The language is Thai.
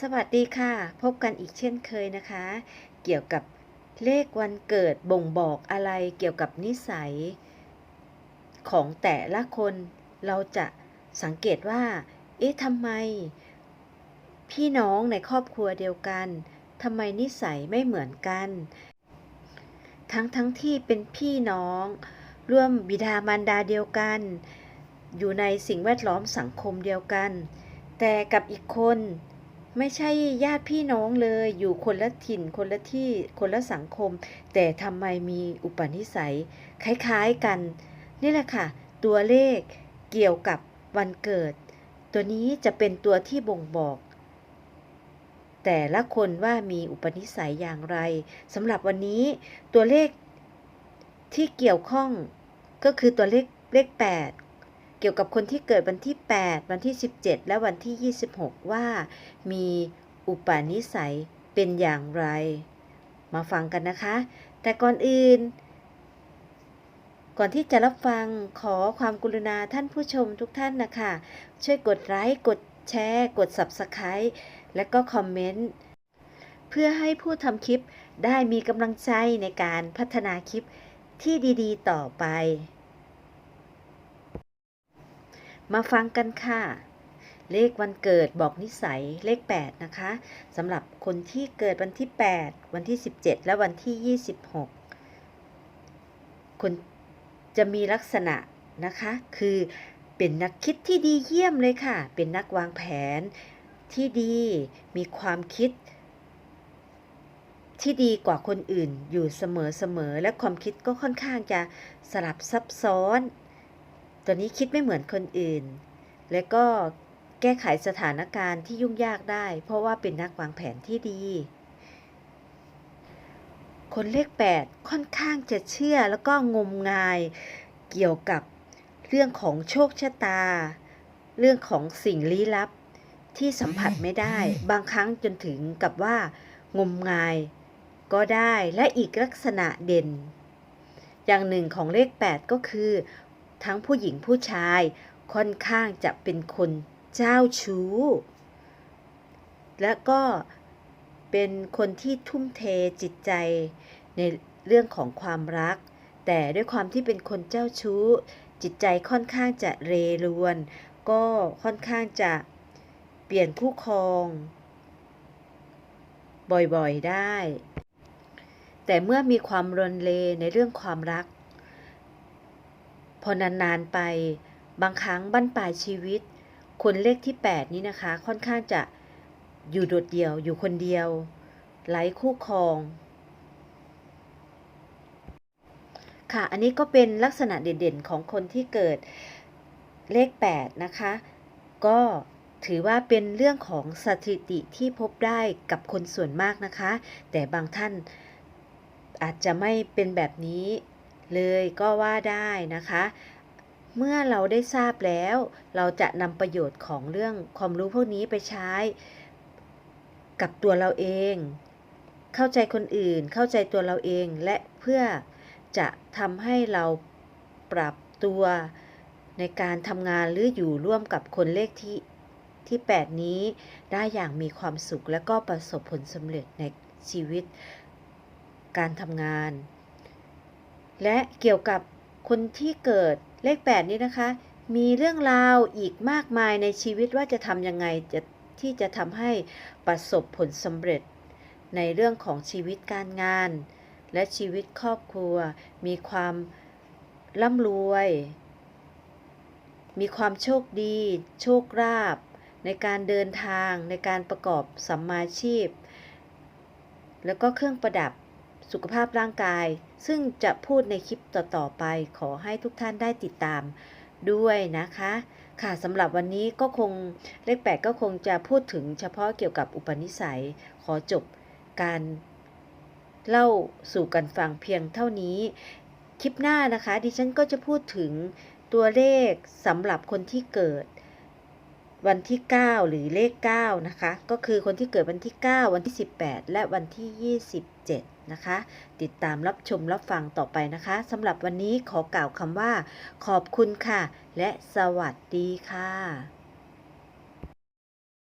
สวัสดีค่ะ พบกันอีกเช่นเคยนะคะ เกี่ยวกับเลขวันเกิดบ่งบอกอะไรเกี่ยวกับนิสัย ของแต่ละคนเราจะสังเกตว่า เอ๊ะทำไม พี่น้องในครอบครัวเดียวกันทำไมนิสัยไม่เหมือนกัน ทั้งทั้งที่เป็นพี่น้อง ร่วมบิดามารดาเดียวกัน อยู่ในสิ่งแวดล้อมสังคมเดียวกัน แต่กับอีกคน ไม่ใช่ญาติพี่น้องเลยอยู่คนละถิ่นคนละที่คนละสังคม แต่ทำไมมีอุปนิสัย คล้ายๆกัน นี่แหละค่ะ ตัวเลขเกี่ยวกับวันเกิด ตัวนี้จะเป็นตัวที่บ่งบอก แต่ละคนว่ามีอุปนิสัยอย่างไรสำหรับวันนี้ตัวเลขที่เกี่ยวข้องก็คือตัวเลขเลข 8 กี่ยวกับคนที่เกิดวันที่ 8 วันที่ 17 และวันที่ 26 ว่า มีอุปนิสัยเป็นอย่างไร มาฟังกันนะคะ แต่ก่อนอื่น ก่อนที่จะรับฟังขอความกรุณาท่านผู้ชมทุกท่านนะคะ ช่วยกดไลค์กดแชร์ กด Subscribe และก็คอมเมนต์ เพื่อให้ผู้ทำคลิปได้มีกำลังใจในการพัฒนาคลิปที่ดีๆ ต่อไป มาฟังกันค่ะ เลขวันเกิดบอกนิสัยเลข 8 นะคะสำหรับคนที่เกิดวันที่ 8 วันที่ 17 และวันที่ 26 คนจะมีลักษณะนะคะ คือเป็นนักคิดที่ดีเยี่ยมเลยค่ะ เป็นนักวางแผนที่ดี มีความคิด ที่ดีกว่าคนอื่นอยู่เสมอๆ และความคิดก็ค่อนข้างจะสลับซับซ้อน ตัวนี้คิดไม่เหมือนคนอื่น และก็แก้ไขสถานการณ์ที่ยุ่งยากได้ เพราะว่าเป็นนักวางแผนที่ดี คนเลข 8 ค่อนข้างจะเชื่อแล้วก็งมงายเกี่ยวกับเรื่องของโชคชะตา เรื่องของสิ่งลี้ลับที่สัมผัสไม่ได้ บางครั้งจนถึงกับว่างมงายก็ได้และอีกลักษณะเด่น อย่างหนึ่งของเลข 8 ก็คือ ทั้งผู้หญิงผู้ชายค่อนข้างจะเป็นคนเจ้าชู้ และก็เป็นคนที่ทุ่มเทจิตใจในเรื่องของความรัก แต่ด้วยความที่เป็นคนเจ้าชู้ จิตใจค่อนข้างจะเรรวน ก็ค่อนข้างจะเปลี่ยนคู่ครอง บ่อยๆได้ แต่เมื่อมีความรนเลในเรื่องความรัก พอนานๆไป บางครั้งบั้นปลายชีวิต คนเลขที่ 8 นี้นะคะ ค่อนข้างจะอยู่โดดเดี่ยวอยู่คนเดียวไร้คู่ครอง ค่ะ อันนี้ก็เป็นลักษณะเด่นๆของคนที่เกิดเลข 8 นะคะ ก็ถือว่าเป็นเรื่องของสถิติที่พบได้กับคนส่วนมากนะคะ แต่บางท่านอาจจะไม่เป็นแบบนี้ เลยก็ว่าได้นะคะ เมื่อเราได้ทราบแล้ว เราจะนำประโยชน์ของเรื่องความรู้พวกนี้ไปใช้ กับตัวเราเอง เข้าใจคนอื่น เข้าใจตัวเราเอง และเพื่อจะทำให้เราปรับตัวในการทำงานหรืออยู่ร่วมกับคนเลขที่ที่ 8 นี้ได้อย่างมีความสุขและก็ประสบผลสำเร็จในชีวิตการทำงาน และเกี่ยวกับคนที่เกิดเลข 8 นี้นะคะ มีเรื่องราวอีกมากมายในชีวิตว่าจะทำยังไงจะที่จะทำให้ประสบผลสำเร็จ ในเรื่องของชีวิตการงาน และชีวิตครอบครัว มีความร่ำรวย มีความโชคดี โชคราบในการเดินทางในการประกอบสัมมาชีพ แล้วก็เครื่องประดับ สุขภาพร่างกาย ซึ่งจะพูดในคลิปต่อ ๆ ไปขอให้ทุกท่านได้ติดตามด้วยนะคะ ค่ะสำหรับวันนี้ก็คงเลขแปดก็คงจะพูดถึงเฉพาะเกี่ยวกับอุปนิสัย ขอจบการเล่าสู่กันฟังเพียงเท่านี้ คลิปหน้านะคะ ดิฉันก็จะพูดถึงตัวเลขสำหรับคนที่เกิดวันที่ 9 หรือเลข 9 นะคะ ก็คือคนที่เกิดวันที่ 9 วันที่ 18 และวันที่ 27 นะคะ ติดตามรับชมรับฟังต่อไปนะคะสำหรับวันนี้ขอกล่าวคำว่า ขอบคุณค่ะ และสวัสดีค่ะ